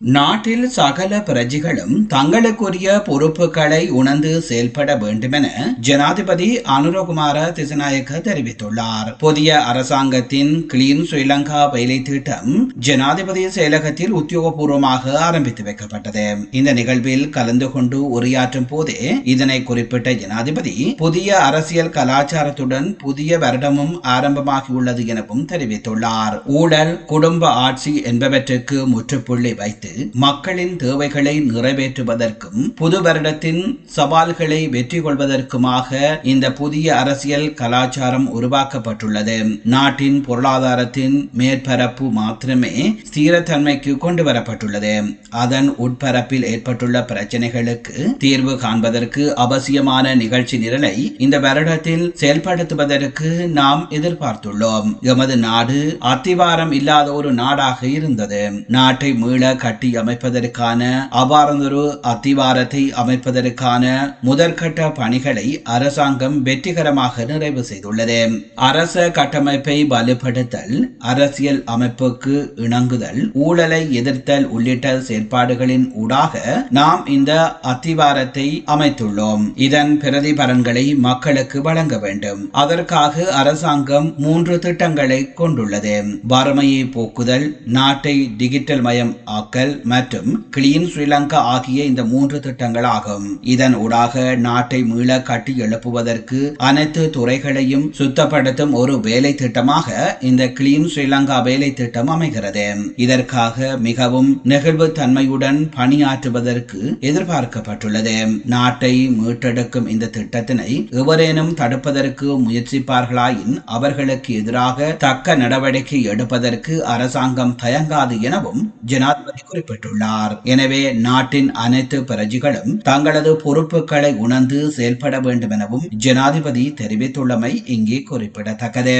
நாட்டில் சகல பிரஜைகளும் தங்களுக்குரிய பொறுப்புகளை உணர்ந்து செயல்பட வேண்டுமென ஜனாதிபதி அனுரகுமார திசநாயக்க தெரிவித்துள்ளார். புதிய அரசாங்கத்தின் கிளீன் ஸ்ரீலங்கா வேலை திட்டம் ஜனாதிபதி செயலகத்தில் உத்தியோகபூர்வமாக ஆரம்பித்து வைக்கப்பட்டது. இந்த நிகழ்வில் கலந்து கொண்டு உரையாற்றும் போதே இதனை குறிப்பிட்ட ஜனாதிபதி புதிய அரசியல் கலாச்சாரத்துடன் புதிய வருடமும் ஆரம்பமாகியுள்ளது எனவும் தெரிவித்துள்ளார். ஊழல் குடும்ப ஆட்சி என்பவற்றுக்கு முற்றுப்புள்ளி வைத்து மக்களின் தேவைகளை நிறைவேற்றுவதற்கும் புது வருடத்தின் சவால்களை வெற்றி கொள்வதற்குமாக இந்த புதிய அரசியல் கலாச்சாரம் உருவாக்கப்பட்டுள்ளது. நாட்டின் பொருளாதாரத்தின் மேற்பரப்பு மாத்திரமே ஸ்திரத்தன்மைக்கு கொண்டு வரப்பட்டுள்ளது. அதன் உட்பரப்பில் ஏற்பட்டுள்ள பிரச்சனைகளுக்கு தீர்வு காண்பதற்கு அவசியமான நிகழ்ச்சி நிரலை இந்த வருடத்தில் செயல்படுத்துவதற்கு நாம் எதிர்பார்த்துள்ளோம். எமது நாடு அத்திவாரம் இல்லாத ஒரு நாடாக இருந்தது. நாட்டை மீள அமைப்பதற்கான அவ்வாறந்தொரு அத்திவாரத்தை அமைப்பதற்கான முதற்கட்ட பணிகளை அரசாங்கம் வெற்றிகரமாக நிறைவு செய்துள்ளது. அரச கட்டமைப்பை வலுப்படுத்தல் அரசியல் அமைப்புக்கு இணங்குதல் ஊழலை எதிர்த்தல் உள்ளிட்ட செயற்பாடுகளின் ஊடாக நாம் இந்த அத்திவாரத்தை அமைத்துள்ளோம். இதன் பிரதிபலன்களை மக்களுக்கு வழங்க வேண்டும். அதற்காக அரசாங்கம் மூன்று திட்டங்களை கொண்டுள்ளது. வறுமையை போக்குதல் நாட்டை டிஜிட்டல் மயம் ஆக்கல் மற்றும் கிளீன் ஸ்ரீலங்கா ஆகிய இந்த மூன்று திட்டங்களாகும். இதன் ஊடாக நாட்டை மீள கட்டி எழுப்புவதற்கு அனைத்து துறைகளையும் சுத்தப்படுத்தும் ஒரு வேலை திட்டமாக இந்த கிளீன் ஸ்ரீலங்கா வேலை திட்டம் அமைகிறது. இதற்காக மிகவும் நெகிழ்வு தன்மையுடன் பணியாற்றுவதற்கு எதிர்பார்க்கப்பட்டுள்ளது. நாட்டை மீட்டெடுக்கும் இந்த திட்டத்தினை எவரேனும் தடுப்பதற்கு முயற்சிப்பார்களாயின் அவர்களுக்கு எதிராக தக்க நடவடிக்கை எடுப்பதற்கு அரசாங்கம் தயங்காது எனவும் ஜனாதிபதி குறிப்பிட்டுள்ளார். எனவே நாட்டின் அனைத்து பிரஜைகளும் தங்களது பொறுப்புகளை உணர்ந்து செயல்பட வேண்டும் எனவும் ஜனாதிபதி தெரிவித்துள்ளமை இங்கே குறிப்பிடத்தக்கது.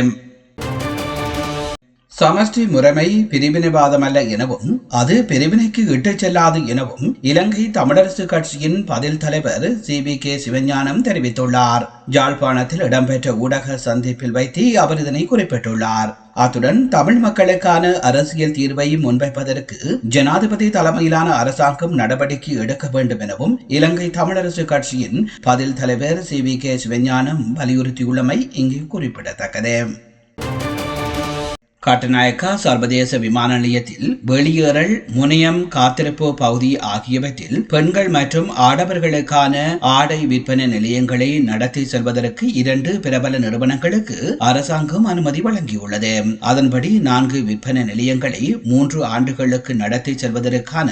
சமஷ்டி முறைமை பிரிவினைவாதமல்ல எனவும் அது பிரிவினைக்கு இட்டுச் செல்லாது எனவும் இலங்கை தமிழரசு கட்சியின் பதில் தலைவர் சி. வி. கே. சிவஞானம் தெரிவித்துள்ளார். ஜாழ்ப்பாணத்தில் இடம்பெற்ற ஊடக சந்திப்பில் வைத்து அவர் இதனை குறிப்பிட்டுள்ளார். அத்துடன் தமிழ் மக்களுக்கான அரசியல் தீர்வை முன்வைப்பதற்கு ஜனாதிபதி தலைமையிலான அரசாங்கம் நடவடிக்கை எடுக்க வேண்டும் எனவும் இலங்கை தமிழரசு கட்சியின் பதில் தலைவர் சி வி கே சிவஞானம் வலியுறுத்தியுள்ளமை இங்கு குறிப்பிடத்தக்கது. கட்டநாயக்கா சர்வதேச விமான நிலையத்தில் வெளியேறல் முனையம் காத்திருப்பு பகுதி ஆகியவற்றில் பெண்கள் மற்றும் ஆடவர்களுக்கான ஆடை விற்பனை நிலையங்களை நடத்தி செல்வதற்கு இரண்டு பிரபல நிறுவனங்களுக்கு அரசாங்கம் அனுமதி வழங்கியுள்ளது. அதன்படி நான்கு விற்பனை நிலையங்களை மூன்று ஆண்டுகளுக்கு நடத்தி செல்வதற்கான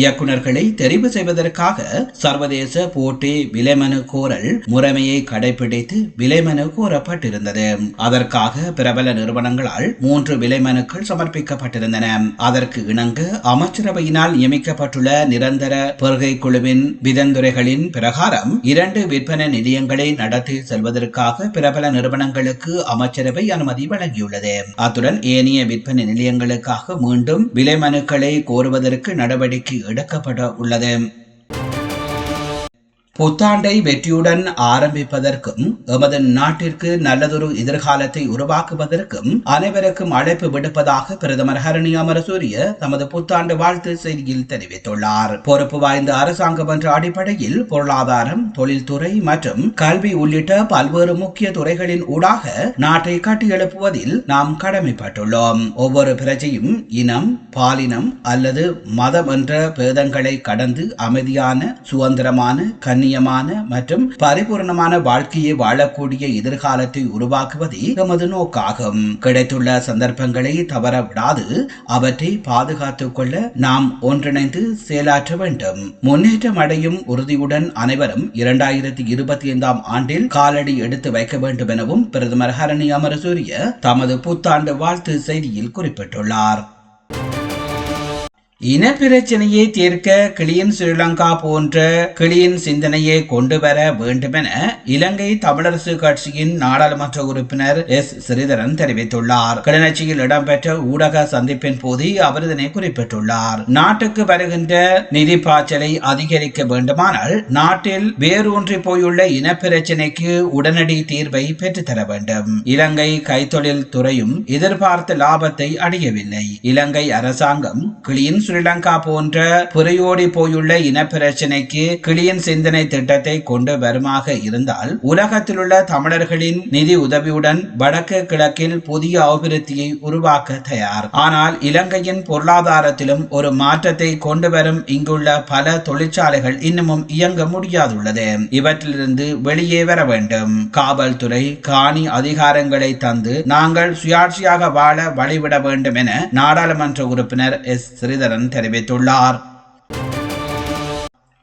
இயக்குநர்களை தெரிவு செய்வதற்காக சர்வதேச போட்டி விலைமனு கோரல் முறைமையை கடைபிடித்து விலைமனு கோரப்பட்டிருந்தது. அதற்காக பிரபல நிறுவனங்களால் மூன்று விலை மனுக்கள் சமர்ப்பிக்கப்பட்டிருந்தன. அதற்கு இணங்க அமைச்சரவையினால் நியமிக்கப்பட்டுள்ள நிரந்தர பெருகை குழுவின் விதந்துரைகளின் பிரகாரம் இரண்டு விற்பனை நிலையங்களை நடத்தி செல்வதற்காக பிரபல நிறுவனங்களுக்கு அமைச்சரவை அனுமதி வழங்கியுள்ளது. அத்துடன் ஏனைய விற்பனை நிலையங்களுக்காக மீண்டும் விலை மனுக்களை கோருவதற்கு நடவடிக்கை எடுக்கப்பட உள்ளது. புத்தாண்டை வெற்றியுடன் ஆரம்பிப்பதற்கும் எமது நாட்டிற்கு நல்லதொரு எதிர்காலத்தை உருவாக்குவதற்கும் அனைவருக்கும் அழைப்பு விடுப்பதாக பிரதமர் ஹரணி அமரசூரிய தமது புத்தாண்டு வாழ்த்து செய்தியில் தெரிவித்துள்ளார். பொறுப்பு வாய்ந்த அரசாங்கம் என்ற அடிப்படையில் பொருளாதாரம் தொழில்துறை மற்றும் கல்வி உள்ளிட்ட பல்வேறு முக்கிய துறைகளின் ஊடாக நாட்டை கட்டியெழுப்புவதில் நாம் கடமைப்பட்டுள்ளோம். ஒவ்வொரு பிரஜையும் இனம் பாலினம் அல்லது மதம் என்ற பேதங்களை கடந்து அமைதியான சுதந்திரமான கன்னி கண்ணியமான மற்றும் பரிபூர்ணமான வாழ்க்கையை வாழக்கூடிய எதிர்காலத்தை உருவாக்குவதே எமது நோக்காகும். கிடைத்துள்ள சந்தர்ப்பங்களை தவற விடாது அவற்றை பாதுகாத்துக் கொள்ள நாம் ஒன்றிணைந்து செயலாற்ற வேண்டும். முன்னேற்றம் அடையும் உறுதியுடன் அனைவரும் இரண்டாயிரத்தி இருபத்தி ஐந்தாம் ஆண்டில் காலடி எடுத்து வைக்க வேண்டும் எனவும் பிரதமர் ஹரணி அமரசூரிய தமது புத்தாண்டு வாழ்த்து செய்தியில் குறிப்பிட்டுள்ளார். இன பிரச்சனையை தீர்க்க கிளியன் ஸ்ரீலங்கா போன்ற கிளியின் சிந்தனையை கொண்டு வர வேண்டுமென இலங்கை தமிழரசு கட்சியின் நாடாளுமன்ற உறுப்பினர் எஸ். ஸ்ரீதரன் தெரிவித்துள்ளார். கிளிநொச்சியில் இடம்பெற்ற ஊடக சந்திப்பின் போது அவர் இதனை குறிப்பிட்டுள்ளார். நாட்டுக்கு வருகின்ற நிதி பாய்ச்சலை அதிகரிக்க வேண்டுமானால் நாட்டில் வேரூன்றி போயுள்ள இனப்பிரச்சனைக்கு உடனடி தீர்வை பெற்றுத்தர வேண்டும். இலங்கை கைத்தொழில் துறையும் எதிர்பார்த்த லாபத்தை அடையவில்லை. இலங்கை அரசாங்கம் கிளியின் ஸ்ரீலங்கா போன்ற புறையோடி போயுள்ள இனப்பிரச்சினைக்கு கிளியன் சிந்தனை திட்டத்தை கொண்டு வருமாக இருந்தால் உலகத்தில் உள்ள தமிழர்களின் நிதி உதவியுடன் வடக்கு கிழக்கில் புதிய அபிவிருத்தியை உருவாக்க தயார். ஆனால் இலங்கையின் பொருளாதாரத்திலும் ஒரு மாற்றத்தை கொண்டு வரும் இங்குள்ள பல தொழிற்சாலைகள் இன்னமும் இயங்க முடியாதுள்ளது. இவற்றிலிருந்து வெளியே வர வேண்டும். காவல்துறை காணி அதிகாரங்களை தந்து நாங்கள் சுயாட்சியாக வாழ வழிவிட வேண்டும் என நாடாளுமன்ற உறுப்பினர் எஸ். ஸ்ரீதரன் தெரிவித்துள்ளார்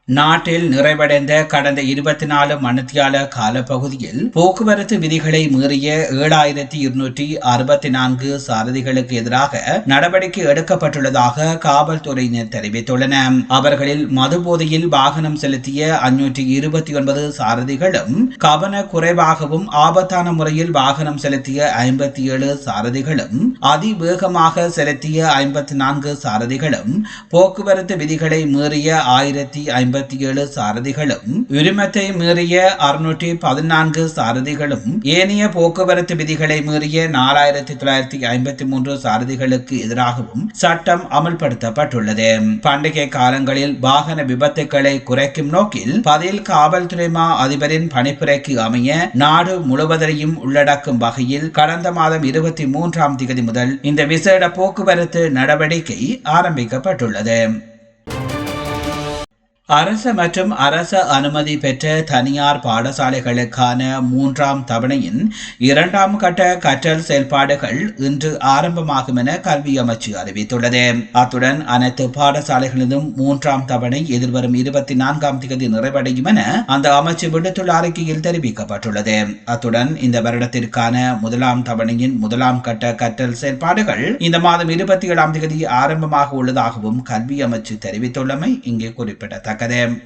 நாட்டில் நிறைவடைந்த கடந்த இருபத்தி நாலு மணித்தியால காலப்பகுதியில் போக்குவரத்து விதிகளை மீறிய ஏழாயிரத்தி இருநூற்றி அறுபத்தி நான்கு சாரதிகளுக்கு எதிராக நடவடிக்கை எடுக்கப்பட்டுள்ளதாக காவல்துறையினர் தெரிவித்துள்ளனர் அவர்களில் மதுபோதையில் வாகனம் செலுத்திய அஞ்சூற்றி இருபத்தி ஒன்பது சாரதிகளும் கவன குறைவாகவும் ஆபத்தான முறையில் வாகனம் செலுத்திய ஐம்பத்தி ஏழு சாரதிகளும் அதிவேகமாக செலுத்திய ஐம்பத்தி நான்கு சாரதிகளும் போக்குவரத்து விதிகளை மீறிய ஆயிரத்தி ஐம்பத்தி ஐம்பத்தி ஏழு சாரதிகளும் உரிமத்தை மீறிய அறுநூற்றி பதினான்கு சாரதிகளும் ஏனைய போக்குவரத்து விதிகளை மீறிய நாலாயிரத்தி தொள்ளாயிரத்தி ஐம்பத்தி மூன்று சாரதிகளுக்கு எதிராகவும் சட்டம் அமல்படுத்தப்பட்டுள்ளது. பண்டிகை காலங்களில் வாகன விபத்துக்களை குறைக்கும் நோக்கில் பதில் காவல்துறை மா அதிபரின் பணிப்புரைக்கு அமைய நாடு முழுவதையும் உள்ளடக்கும் வகையில் கடந்த மாதம் இருபத்தி மூன்றாம் தேதி முதல் இந்த விசேட போக்குவரத்து நடவடிக்கை ஆரம்பிக்கப்பட்டுள்ளது. அரச மற்றும் அரச அனுமதி பெற்ற தனியார் பாடசாலைகளுக்கான மூன்றாம் தவணையின் இரண்டாம் கட்ட கற்றல் செயல்பாடுகள் இன்று ஆரம்பமாகும் என கல்வி அமைச்சு அறிவித்துள்ளது. அத்துடன் அனைத்து பாடசாலைகளிலும் மூன்றாம் தவணை எதிர்வரும் இருபத்தி நான்காம் தேதி நிறைவடையும் என அந்த அமைச்சு விடுத்துள்ள அறிக்கையில் தெரிவிக்கப்பட்டுள்ளது. அத்துடன் இந்த வருடத்திற்கான முதலாம் தவணையின் முதலாம் கட்ட கற்றல் செயல்பாடுகள் இந்த மாதம் இருபத்தி ஏழாம் தேதி ஆரம்பமாக உள்ளதாகவும் கல்வி அமைச்சு தெரிவித்துள்ளமை இங்கே குறிப்பிடத்தக்கது. Academ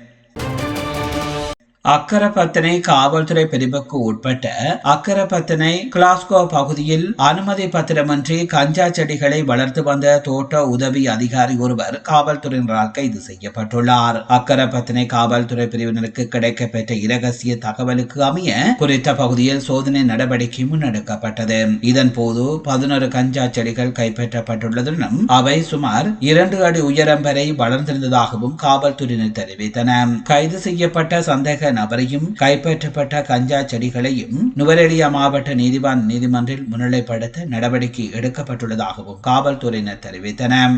அக்கரப்பத்தனை காவல்துறை பிரிவுக்கு உட்பட்ட அக்கரப்பத்தனை கிளாஸ்கோ பகுதியில் அனுமதி பத்திரமின்றி கஞ்சா செடிகளை வளர்த்து வந்த தோட்ட உதவி அதிகாரி ஒருவர் காவல்துறையினரால் கைது செய்யப்பட்டுள்ளார். அக்கரப்பத்தனை காவல்துறை பிரிவினருக்கு கிடைக்கப்பெற்ற இரகசிய தகவலுக்கு அமைய குறித்த பகுதியில் சோதனை நடவடிக்கை முன்னெடுக்கப்பட்டது. இதன் போது பதினொரு கஞ்சா செடிகள் கைப்பற்றப்பட்டுள்ளதுடன் அவை சுமார் இரண்டு அடி உயரம் வரை வளர்ந்திருந்ததாகவும் காவல்துறையினர் தெரிவித்தனர். கைது செய்யப்பட்ட சந்தேக நபரையும் கைப்பற்றப்பட்ட கஞ்சா செடிகளையும் நுவரெலியா மாவட்ட நீதிவான் நீதிமன்றில் முன்னிலைப்படுத்த நடவடிக்கை எடுக்கப்பட்டுள்ளதாகவும் காவல்துறையினர் தெரிவித்தனர்.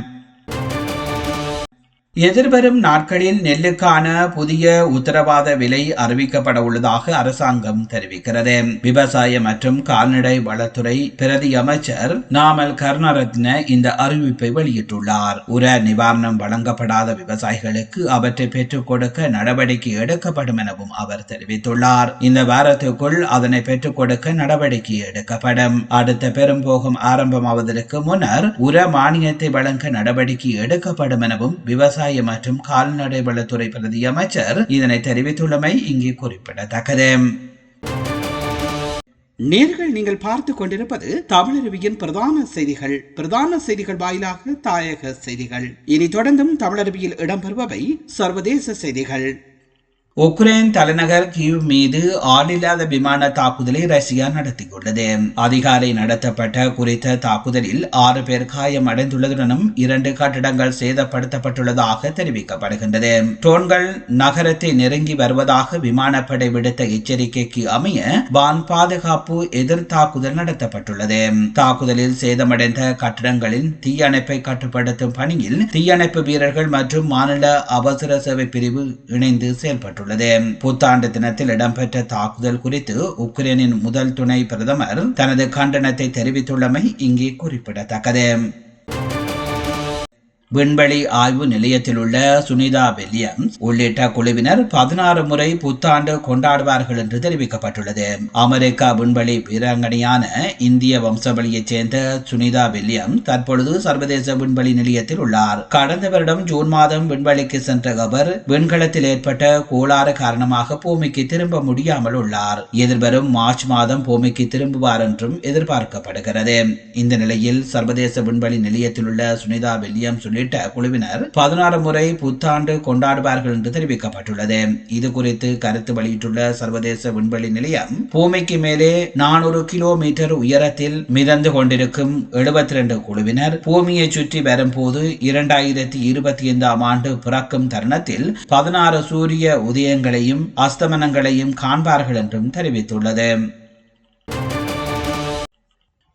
எதிர்வரும் நாட்களில் நெல்லுக்கான புதிய உத்தரவாத விலை அறிவிக்கப்பட உள்ளதாக அரசாங்கம் தெரிவிக்கிறது. விவசாய மற்றும் கால்நடை வளத்துறை பிரதி அமைச்சர் நாமல் கருணரத்ன இந்த அறிவிப்பை வெளியிட்டுள்ளார். உர நிவாரணம் வழங்கப்படாத விவசாயிகளுக்கு அவற்றை பெற்றுக் கொடுக்க நடவடிக்கை எடுக்கப்படும் எனவும் அவர் தெரிவித்துள்ளார். இந்த வாரத்துக்குள் அதனை பெற்றுக் கொடுக்க நடவடிக்கை எடுக்கப்படும். அடுத்த பெரும்போகம் ஆரம்பமாவதற்கு முன்னர் உர மானியத்தை வழங்க நடவடிக்கை எடுக்கப்படும் எனவும் விவசாய விவசாய மற்றும் கால்நடை வளத்துறை பிரதி அமைச்சர் இதனை தெரிவித்துள்ளமை இங்கே குறிப்பிடத்தக்கது. நேர்கள் நீங்கள் பார்த்து கொண்டிருப்பது தமிழருவியின் பிரதான செய்திகள். பிரதான செய்திகள் வாயிலாக தாயக செய்திகள். இனி தொடர்ந்தும் தமிழருவியில் இடம்பெறுபவை சர்வதேச செய்திகள். உக்ரைன் தலைநகர் கியூ மீது ஆளில்லாத விமான தாக்குதலை ரஷ்யா நடத்தியுள்ளது. அதிகாலை நடத்தப்பட்ட குறித்த தாக்குதலில் ஆறு பேர் காயமடைந்துள்ளதுடனும் இரண்டு கட்டிடங்கள் சேதப்படுத்தப்பட்டுள்ளதாக தெரிவிக்கப்படுகின்றது. ட்ரோன்கள் நகரத்தை நெருங்கி வருவதாக விமானப்படை விடுத்த எச்சரிக்கைக்கு அமைய வான் பாதுகாப்பு எதிர் தாக்குதல் நடத்தப்பட்டுள்ளது. தாக்குதலில் சேதமடைந்த கட்டிடங்களின் தீயணைப்பை கட்டுப்படுத்தும் பணியில் தீயணைப்பு வீரர்கள் மற்றும் மாநில அவசர சேவை பிரிவு இணைந்து செயல்பட்டுள்ளது தெரிவிக்கப்பட்டுள்ளது. புத்தாண்டு தினத்தில் இடம்பெற்ற தாக்குதல் குறித்து உக்ரைனின் முதல் துணை பிரதமர் தனது கண்டனத்தை தெரிவித்துள்ளமை இங்கே குறிப்பிடத்தக்கது. விண்வெளி ஆய்வு நிலையத்தில் உள்ள சுனிதா வில்லியம்ஸ் உள்ளிட்ட குழுவினர் பதினாறு முறை புத்தாண்டு கொண்டாடுவார்கள் என்று தெரிவிக்கப்பட்டுள்ளது. அமெரிக்கா விண்வெளி வீராங்கனையான இந்திய வம்சவழியைச் சேர்ந்த சுனிதா வில்லியம்ஸ் தற்பொழுது சர்வதேச விண்வெளி நிலையத்தில் உள்ளார். கடந்த வருடம் ஜூன் மாதம் விண்வெளிக்கு சென்ற அவர் விண்கலத்தில் ஏற்பட்ட கோளாறு காரணமாக பூமிக்கு திரும்ப முடியாமல் உள்ளார். எதிர்வரும் மார்ச் மாதம் பூமிக்கு திரும்புவார் என்றும் எதிர்பார்க்கப்படுகிறது. இந்த நிலையில் சர்வதேச விண்வெளி நிலையத்தில் உள்ள சுனிதா வில்லியம்ஸ் உள்ளிட்ட குழுவினர் பதினாறு முறை புத்தாண்டு கொண்டாடுவார்கள் என்று தெரிவிக்கப்பட்டுள்ளது. இது குறித்து கருத்து வெளியிட்டுள்ள சர்வதேச விண்வெளி நிலையம் பூமிக்கு மேலே நானூறு கிலோமீட்டர் உயரத்தில் மிதந்து கொண்டிருக்கும் எழுபத்தி இரண்டு குழுவினர் பூமியை சுற்றி வரும்போது இரண்டாயிரத்தி இருபத்தி ஐந்தாம் ஆண்டு பிறக்கும் தருணத்தில் பதினாறு சூரிய உதயங்களையும் அஸ்தமனங்களையும் காண்பார்கள் என்றும் தெரிவித்துள்ளது.